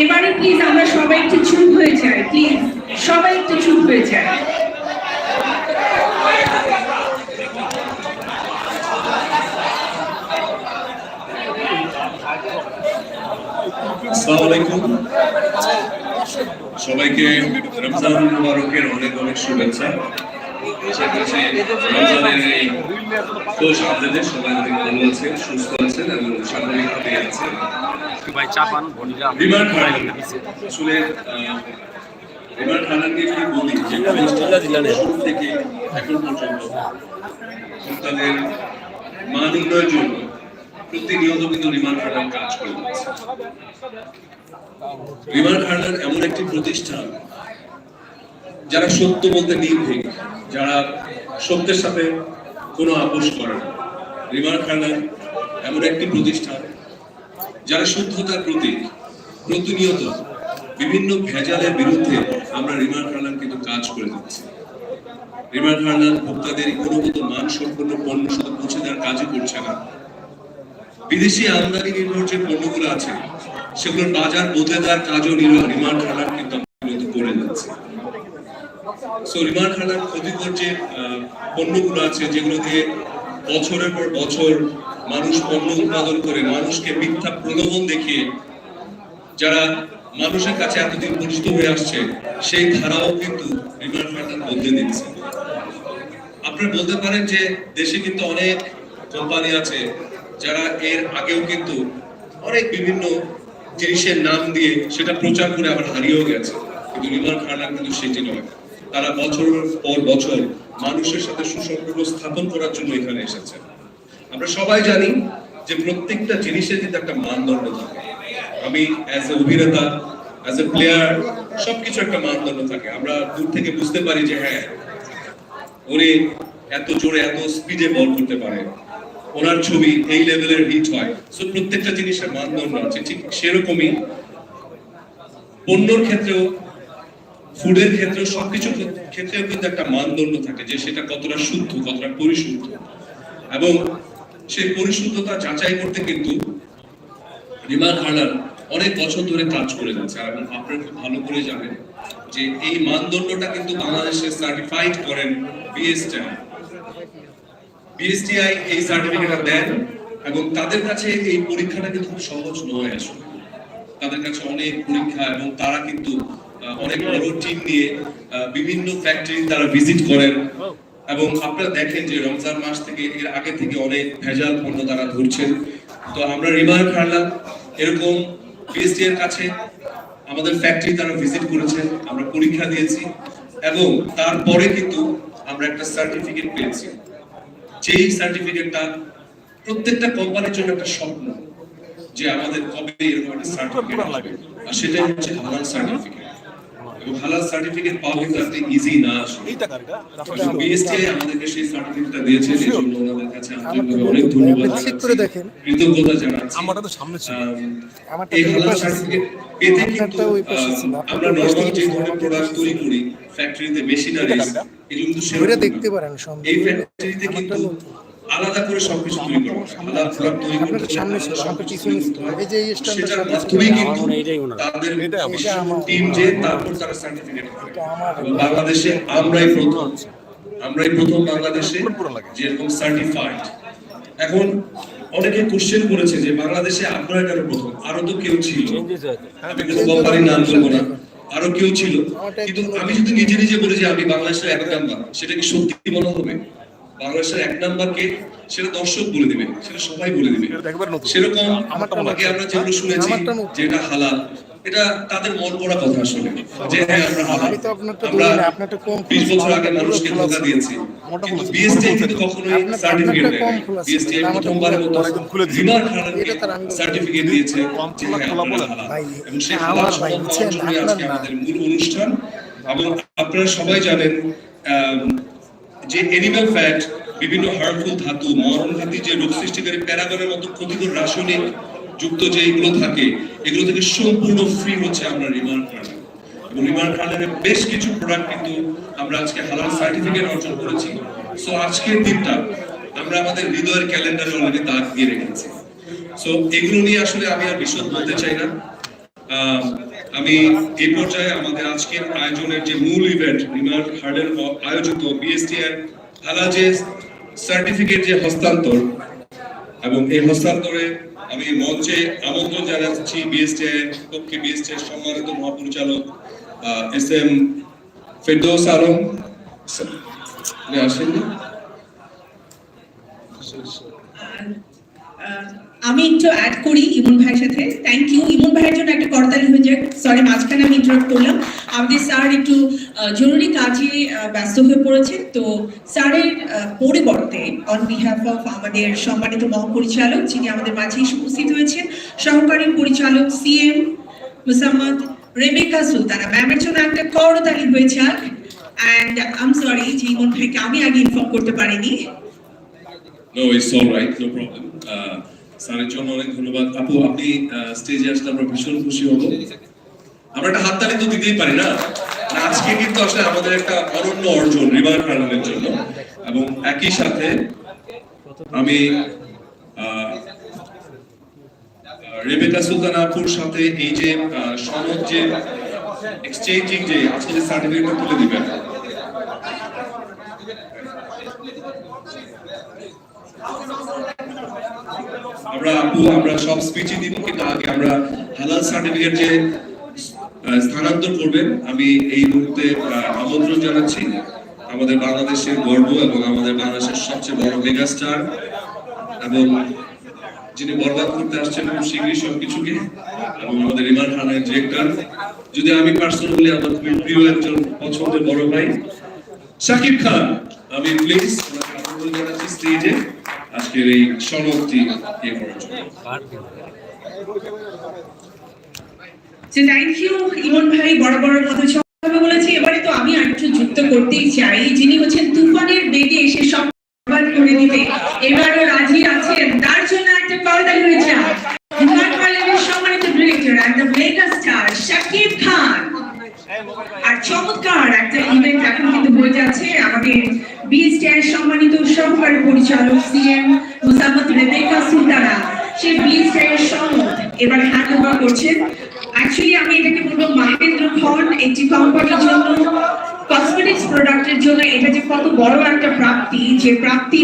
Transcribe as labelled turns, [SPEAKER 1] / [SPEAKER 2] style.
[SPEAKER 1] এবারে প্লিজ আমরা সবাই একটু চুপ হয়ে যাই প্লিজ সবাই একটু চুপ হয়ে যায়
[SPEAKER 2] সবাইকে রমজান মুবারকের অনেক অনেক শুভেচ্ছা। আশা করছি রমজানের এই দোষ আপনাদের সবাই অনেক ভালো আছেন সুস্থ আছেন এবং স্বাভাবিকভাবে আছেন
[SPEAKER 3] ভাই চা পান
[SPEAKER 2] বিমান খান আসলে আহ, বিমান খানাকে যদি বলি যে শুরু থেকে এখন পর্যন্ত তাদের মান উন্নয়নের জন্য প্রতিনিয়ত কিন্তু রিমান খানার কাজ করে যাচ্ছে। রিমান খানার এমন একটি প্রতিষ্ঠান যারা সত্য বলতে নির্ভীক, যারা সত্যের সাথে কোনো আপোষ করে না। রিমান খানার এমন একটি প্রতিষ্ঠান, যারা শুদ্ধতার প্রতীক প্রতিনিয়ত বিভিন্ন ভেজালের বিরুদ্ধে আমরা রিমান্ড হারলাম কিন্তু কাজ করে যাচ্ছি রিমান্ড হারলাম ভোক্তাদের গুণগত মান সম্পন্ন পণ্য শুধু পৌঁছে দেওয়ার কাজই করছে না। বিদেশি আমদানি নির্ভর যে পণ্যগুলো আছে, সেগুলোর বাজার বদলে দেওয়ার কাজও রিমান্ড হারলাম কিন্তু আমরা করে যাচ্ছি সো রিমান্ড হারলাম ক্ষতিকর যে পণ্যগুলো আছে যেগুলো দিয়ে বছরের পর বছর মানুষ পণ্য উৎপাদন করে, মানুষকে মিথ্যা প্রলোভন দেখিয়ে যারা মানুষের কাছে এতদিন পরিচিত হয়ে আসছে, সেই ধারাও কিন্তু রিমান্ড হারলাম বদলে দিচ্ছে। আপনারা বলতে পারেন যে, দেশে কিন্তু অনেক কোম্পানি আছে যারা এর আগেও কিন্তু অনেক বিভিন্ন জিনিসের নাম দিয়ে সেটা প্রচার করে আবার হারিয়েও গেছে। কিন্তু রিমান খানা কিন্তু সেটি নয়। তারা বছর পর বছর মানুষের সাথে সুসম্পর্ক স্থাপন করার জন্য এখানে এসেছে আমরা সবাই জানি যে প্রত্যেকটা জিনিসের কিন্তু একটা মানদণ্ড থাকে। আমি অ্যাজ এ অভিনেতা অ্যাজ এ প্লেয়ার সবকিছু একটা মানদণ্ড থাকে। আমরা দূর থেকে বুঝতে পারি যে হ্যাঁ উনি এত জোরে, এত স্পিডে বল করতে পারে। ওনার ছবি এই লেভেলের হিট হয়। সো প্রত্যেকটা জিনিসের মানদণ্ড আছে। ঠিক সেরকমই পণ্যর ক্ষেত্রেও ফুডের ক্ষেত্রেও সবকিছু ক্ষেত্রেও কিন্তু একটা মানদণ্ড থাকে যে সেটা কতটা শুদ্ধ, কতটা পরিশুদ্ধ। এবং সেই পরিশুদ্ধতা যাচাই করতে কিন্তু রিমান হার্লার অনেক বছর ধরে কাজ করে যাচ্ছে। এবং আপনারা খুব ভালো করে জানেন যে এই মানদণ্ডটা কিন্তু বাংলাদেশে সার্টিফাইড করেন বিএসটিআই বিএসটিআই এই সার্টিফিকেটটা দেন এবং তাদের কাছে এই পরীক্ষাটা কিন্তু খুব সহজ নয় আসলে। তাদের কাছে অনেক পরীক্ষা এবং তারা কিন্তু অনেক বড় টিম নিয়ে বিভিন্ন ফ্যাক্টরি তারা ভিজিট করেন। এবং আপনারা দেখেন যে রমজান মাস থেকে এর আগে থেকে অনেক ভেজাল পণ্য তারা ধরছেন। তো আমরা রিমার্ক হারলাম, এরকম বিএসটি এর কাছে আমাদের ফ্যাক্টরি তারা ভিজিট করেছেন আমরা পরীক্ষা দিয়েছি এবং তারপরে কিন্তু আমরা একটা সার্টিফিকেট পেয়েছি। যেই সার্টিফিকেটটা প্রত্যেকটা কোম্পানির জন্য একটা স্বপ্ন যে আমাদের কবে এরকম একটা সার্টিফিকেট সেটাই হচ্ছে হালাল সার্টিফিকেট এবং হালাল সার্টিফিকেট পাওয়া কিন্তু এত ইজি না আসলে বিএসটিআই আমাদেরকে সেই সার্টিফিকেটটা দিয়েছে এই জন্য ওনাদের কাছে আন্তরিকভাবে অনেক ধন্যবাদ
[SPEAKER 4] চেক করে দেখেন।
[SPEAKER 2] কৃতজ্ঞতা জানাচ্ছি
[SPEAKER 3] আমারটা তো সামনে ছিল।
[SPEAKER 2] আম,
[SPEAKER 4] আমারটা
[SPEAKER 2] এই হালাল সার্টিফিকেট পেতে কিন্তু
[SPEAKER 4] ওই পাশে ছিল।
[SPEAKER 2] আমরা নরমাল যে। ধরনের প্রোডাক্ট তৈরি করি ফ্যাক্টরিতে মেশিনারিজ এগুলো কিন্তু না।
[SPEAKER 4] দেখতে পারেন সম্ভব
[SPEAKER 2] এই ফ্যাক্টরিতে কিন্তু আলাদা করে সবকিছু তৈরি করা। আলাদা প্রোডাক্ট তৈরি করতে
[SPEAKER 4] সামনে
[SPEAKER 2] সবকিছু
[SPEAKER 4] এই যে ছিল।
[SPEAKER 2] মাধ্যমেই কিন্তু। তাদের
[SPEAKER 3] এটা আমার।
[SPEAKER 2] টিম যে তারপর তারা সার্টিফিকেট করে
[SPEAKER 4] এটা আমার।
[SPEAKER 2] বাংলাদেশে আমরাই প্রথম আমরাই প্রথম বাংলাদেশে যেরকম সার্টিফাইড এখন অনেকে কোশ্চেন করেছে যে বাংলাদেশে আমরা কেন প্রথম আরও তো কেউ ছিল আমি কোনো কোম্পানির নাম বলব না আরও কেউ ছিল কিন্তু আমি যদি নিজে নিজে বলি যে আমি বাংলাদেশের এক নাম্বার সেটা কি সত্যি বলা হবে বাংলাদেশের এক নাম্বার কে সেটা দর্শক বলে দিবে সেটা সবাই বলে দিবে। সেরকম আগে আমরা যেগুলো শুনেছি
[SPEAKER 4] আমারটা
[SPEAKER 2] যে এটা হালাল এটা তাদের মন করা কথা আসলে। যে হ্যাঁ আমরা হালাল। আমরা বিশ বছর আগে মানুষকে ধোকা দিয়েছি। কিন্তু বিএসটি কিন্তু কখনোই সার্টিফিকেট দেয় বিএসটি প্রথমবারের মতো সার্টিফিকেট দিয়েছে যে হ্যাঁ, আপনারা হালাল। এবং সেই হালাল
[SPEAKER 4] আমার
[SPEAKER 2] আজকে আমাদের মূল অনুষ্ঠান। এবং আপনারা সবাই জানেন যে এনিম্যাল ফ্যাট বিভিন্ন হার্মফুল ধাতু মরণঘাতী যে রোগ সৃষ্টিকারী প্যারাগনের মতো ক্ষতিকর রাসায়নিক যুক্ত যে এগুলো থাকে, এগুলো থেকে সম্পূর্ণ ফ্রি হচ্ছে আমরা কার্ডার এবং বেশ কিছু প্রোডাক্ট কিন্তু আমরা আজকে হালাল সার্টিফিকেট অর্জন করেছি। সো আজকের দিনটা আমরা আমাদের হৃদয়ের ক্যালেন্ডারে দাগ দিয়ে রেখেছি। সো এগুলো নিয়ে আসলে আমি আর বিশদ বলতে চাই না। আমি এই পর্যায়ে আমাদের আজকের আয়োজনের যে মূল ইভেন্ট রিমার্ক হার্ডের আয়োজিত বিএসটিআর হালাজে সার্টিফিকেট যে হস্তান্তর এবং এই হস্তান্তরে আমি মঞ্চে আমন্ত্রণ জানাচ্ছি বিএসটিআই পক্ষে বিএসটিআই সম্মানিত মহাপরিচালক এস এম ফেরদৌস আলম
[SPEAKER 1] আহ, আমি একটু অ্যাড করি ইমন ভাইয়ের সাথে। থ্যাংক ইউ ইমন ভাইয়ের জন্য একটা করতালি হয়ে যাক। সরি মাঝখানে আমি ইন্টারাপ্ট করলাম। আমাদের স্যার একটু জরুরি কাজে ব্যস্ত হয়ে পড়েছেন তো স্যারের পরিবর্তে অন বিহাফ অফ আমাদের সম্মানিত মহাপরিচালক, যিনি আমাদের মাঝে উপস্থিত হয়েছেন, সহকারী পরিচালক সিএম মুসাম্মদ রেবেকা সুলতানা। ম্যামের জন্য একটা করতালি হয়ে যাক। অ্যান্ড আম সরি ইমন ভাইকে আমি আগে ইনফর্ম করতে পারিনি।
[SPEAKER 2] No it's all right no problem স্যারের জন্য অনেক ধন্যবাদ। আপু, আপনি স্টেজে আসলে আমরা ভীষণ খুশি হব। আমরা একটা হাততালি তো দিতেই পারি না? আজকে কিন্তু আসলে আমাদের একটা অনন্য অর্জন রিভার কারণের জন্য। এবং একই সাথে আমি রেবেকা সুলতান আপুর সাথে এই যে সনদ যে এক্সচেঞ্জিং যে আজকে যে সার্টিফিকেটটা তুলে দিবেন আমরা আপু আমরা সব স্পিচই দিব, কিন্তু আগে আমরা হালাল সার্টিফিকেট যে স্থানান্তর করবেন, আমি এই মুহূর্তে আমন্ত্রণ জানাচ্ছি আমাদের বাংলাদেশের গর্ব এবং আমাদের বাংলাদেশের সবচেয়ে বড় মেগাস্টার এবং যিনি বরবাদ করতে আসছেন খুব শীঘ্রই সবকিছুকে এবং আমাদের ইমান খানের ডিরেক্টর যদি আমি পার্সোনালি আমার খুবই প্রিয় একজন পছন্দের বড় ভাই, শাকিব খান, আমি প্লিজ আমন্ত্রণ জানাচ্ছি স্টেজে আজকের এই সনদটি ইয়ে
[SPEAKER 1] খান। আর চমৎকার একটা ইভেন্ট এখন কিন্তু হয়ে যাচ্ছে। আমাদের বিএসটিআই সম্মানিত সহকারী পরিচালক সিএম মুসাম্মদ রেবেকা সুলতানা। সে বিএসটিআই এর সনদ এবার হ্যান্ড ওভার করছেন। অ্যাকচুয়ালি আমি এটাকে বলব মাহেন্দ্র খন একটি কোম্পানির জন্য কসমেটিক্স প্রোডাক্টের জন্য। এটা যে কত বড় একটা প্রাপ্তি, যে প্রাপ্তি